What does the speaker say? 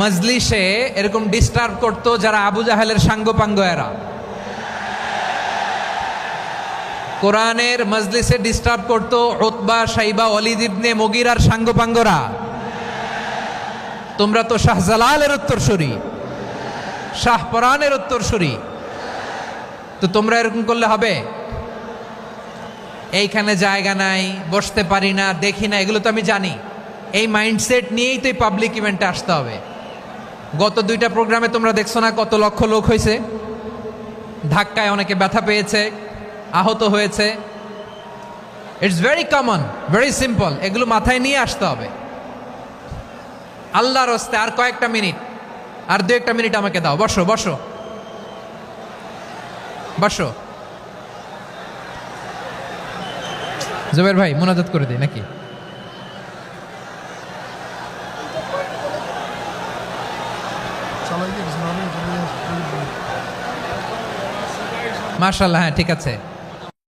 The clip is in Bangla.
মজলিসে এরকম ডিস্টার্ব করতো যারা আবু জাহেলের সাঙ্গপাঙ্গ এরা কোরআনের মজলিসে ডিস্টার্ব করতো ওতবা সাইবা অলিদ ইবনে মগিরার সাঙ্গপাঙ্গরা। তোমরা তো শাহজালালের উত্তরসূরি, শাহ পরানের উত্তরসূরি। তো তোমরা এরকম করলে হবে? এইখানে জায়গা নাই, বসতে পারি না, দেখি না, এগুলো তো আমি জানি। এই মাইন্ডসেট নিয়েই তো এই পাবলিক ইভেন্টে আসতে হবে। গত দুইটা প্রোগ্রামে তোমরা দেখছ না কত লক্ষ লোক হয়েছে? ধাক্কায় অনেকে ব্যথা পেয়েছে, আহত হয়েছে। It's very common very simple এগুলো মাথায় নিয়ে আসতে হবে। আল্লাহর হস্তে আর কয়েকটা মিনিট, আর দু একটা মিনিট আমাকে দাও। বসো বসো। বসো। জুবের ভাই, মোনাজাত করে দিই নাকি? মার্শাল্লাহ হ্যাঁ ঠিক আছে।